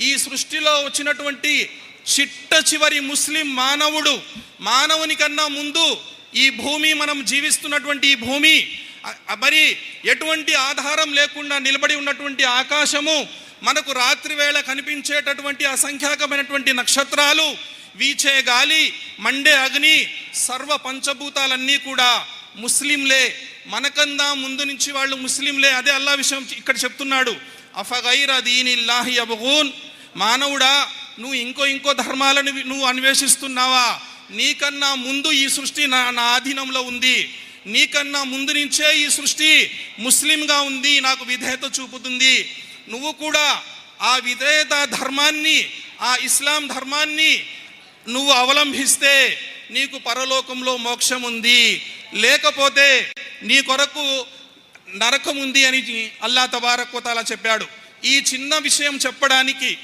ఈ సృష్టిలో వచ్చినటువంటి చిట్ట చివరి ముస్లిం మానవుడు మానవుని కన్నా ముందు ఈ భూమి మనం జీవిస్తున్నటువంటి ఈ భూమి మరి ఎటువంటి ఆధారం లేకుండా నిలబడి ఉన్నటువంటి ఆకాశము మనకు రాత్రి వేళ కనిపించేటటువంటి అసంఖ్యాకమైనటువంటి నక్షత్రాలు వీచే గాలి మండే అగ్ని సర్వ పంచభూతాలన్నీ కూడా ముస్లింలే మనకందా ముందు నుంచి వాళ్ళు ముస్లింలే అదే అల్లా విషయం ఇక్కడ చెప్తున్నాడు. అఫగైర దీనిల్లాహి అబగూన్ మానవుడా నువ్వు ఇంకో ఇంకో ధర్మాలను నువ్వు అన్వేషిస్తున్నావా? నీకన్నా ముందు ఈ సృష్టి నా నా ఆధీనంలో ఉంది. నీకన్నా ముందు నుంచే ఈ సృష్టి ముస్లింగా ఉంది నాకు విధేయత చూపుతుంది. నువ్వు కూడా ఆ విధేయత ధర్మాన్ని ఆ ఇస్లాం ధర్మాన్ని నువ్వు అవలంబిస్తే నీకు పరలోకంలో మోక్షం ఉంది. లేకపోతే నీ కొరకు నరకం ఉంది అని అల్లా తబారకోతాలా చెప్పాడు. ఈ చిన్న విషయం చెప్పడానికి